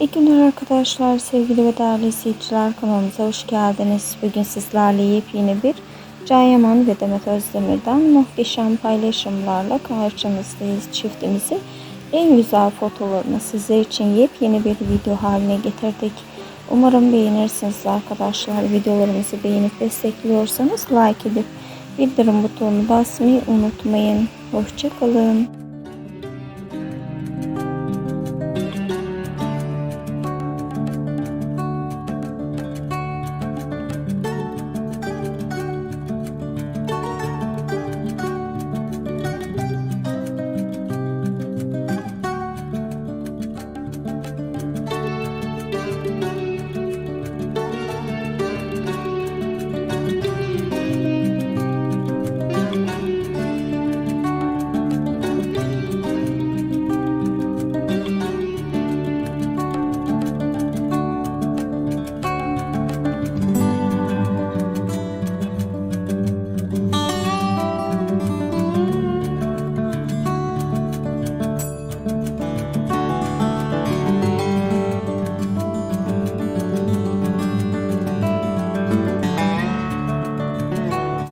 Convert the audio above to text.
İyi günler arkadaşlar, sevgili ve değerli izleyiciler kanalımıza hoş geldiniz. Bugün sizlerle yepyeni bir Can Yaman ve Demet Özdemir'den muhteşem paylaşımlarla karşınızdayız. Çiftimizi en güzel fotolarını sizler için yepyeni bir video haline getirdik. Umarım beğenirsiniz arkadaşlar. Videolarımızı beğenip destekliyorsanız like edip bildirim butonunu basmayı unutmayın. Hoşçakalın.